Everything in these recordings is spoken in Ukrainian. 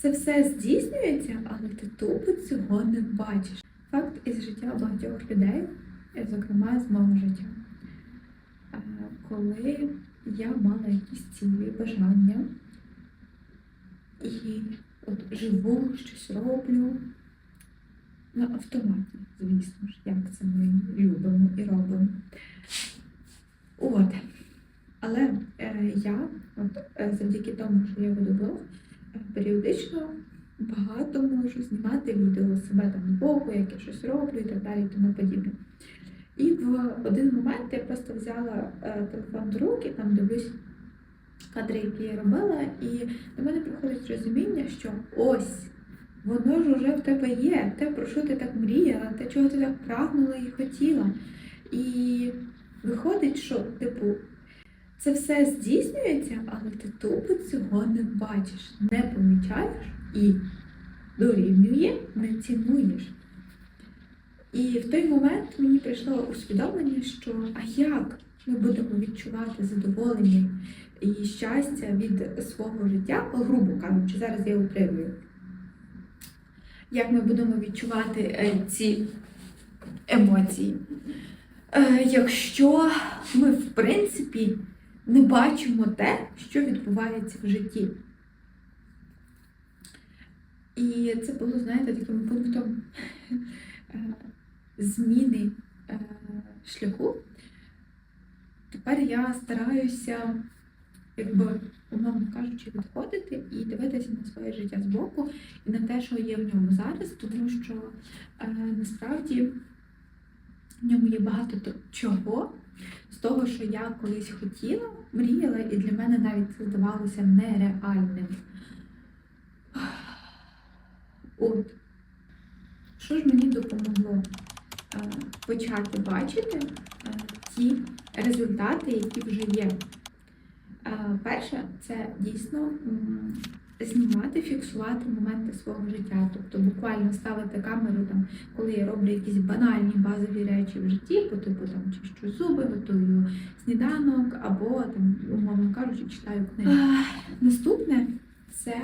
Це все здійснюється, але ти тупо цього не бачиш. Факт із життя багатьох людей, е, зокрема з мого життя. Коли я мала якісь цілі, бажання і от живу, щось роблю на автоматі, звісно ж, як це ми любимо і робимо. От. Але е, я, от, е, завдяки тому, що я веду блог, періодично багато можу знімати відео себе там збоку, як я щось роблю і так далі, і тому подібне. І в один момент я просто взяла е, телефон до рук і там дивлюсь кадри, які я робила, і до мене приходить розуміння, що ось воно ж уже в тебе є, те, про що ти так мріяла, те, чого ти так прагнула і хотіла. І виходить, що, типу, це все здійснюється, але ти тупо цього не бачиш, не помічаєш і дорівнює, не цінуєш. І в той момент мені прийшло усвідомлення, що а як ми будемо відчувати задоволення і щастя від свого життя, грубо кажучи, зараз я утримую. Як ми будемо відчувати е, ці емоції? Е, Якщо ми, в принципі, не бачимо те, що відбувається в житті. І це було, знаєте, таким пунктом е, зміни е, шляху. Тепер я стараюся, якби, умовно кажучи, відходити і дивитися на своє життя збоку і на те, що є в ньому зараз, тому що е, насправді в ньому є багато чого з того, що я колись хотіла, мріяла, і для мене навіть це здавалося нереальним. От. Що ж мені допомогло е, почати бачити е, ті результати, які вже є? Е, Перше, це дійсно знімати, фіксувати моменти свого життя. Тобто буквально ставити камеру, там, коли я роблю якісь банальні базові речі в житті, по типу там чищу зуби, готую сніданок, або там, умовно кажучи, читаю книги. Наступне це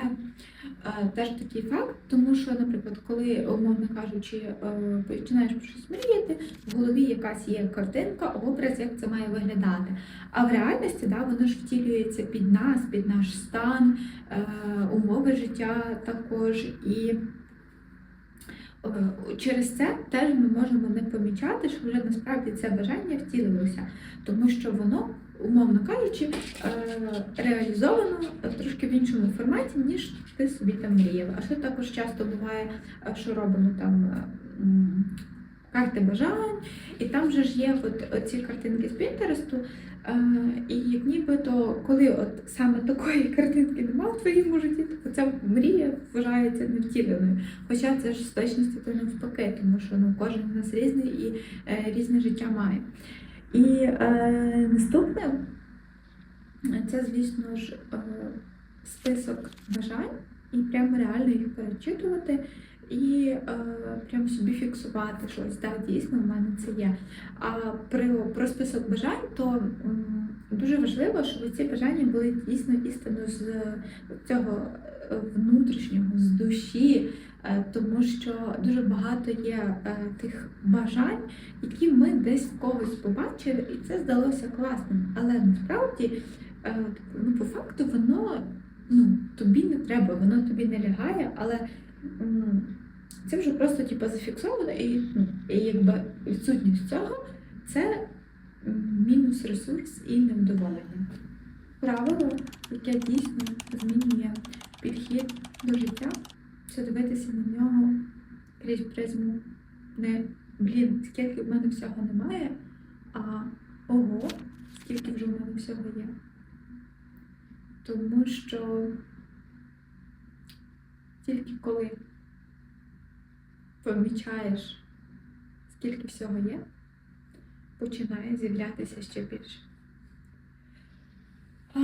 е, теж такий факт, тому що, наприклад, коли, умовно кажучи, е, починаєш щось мріяти, в голові якась є картинка, образ, як це має виглядати. А в реальності да, воно ж втілюється під нас, під наш стан, е, умови життя також. І через це теж ми можемо не помічати, що вже насправді це бажання втілилося, тому що воно, умовно кажучи, е, реалізовано трошки в іншому форматі, ніж ти собі там мріяв. А що також часто буває, е, що робимо там е, карти бажань, і там же ж є от ці картинки з Пінтересту. Е, і нібито, коли от саме такої картинки немає в твоєму житті, то ця мрія вважається невтіленою. Хоча це ж з точності то навпаки, тому що ну, кожен з нас різний і е, різне життя має. І е, наступне це, звісно ж, е, список бажань, і прямо реально їх перечитувати. І е, прям собі фіксувати щось. Так, дійсно, в мене це є. А про, про список бажань, то дуже важливо, щоб ці бажання були дійсно істинно з цього е, внутрішнього, з душі, е, тому що дуже багато є е, тих бажань, які ми десь в когось побачили, і це здалося класним. Але насправді, ну, по факту, воно ну, тобі не треба, воно тобі не лягає, але це вже просто типу, зафіксовано, і, ну, і якби відсутність цього це мінус ресурс і невдоволення. Правило, яке дійсно змінює підхід до життя, це дивитися на нього крізь призму не блін, скільки в мене всього немає, а ого, скільки вже в мене всього є. Тому що тільки коли помічаєш, скільки всього є, починає з'являтися ще більше. А,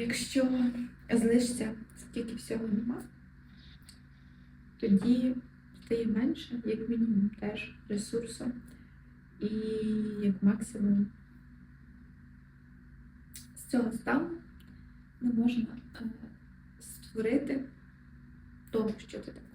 якщо злишся, скільки всього нема, тоді стає менше, як мінімум, теж ресурсу. І як максимум з цього стану не можна е, створити То що ти таке?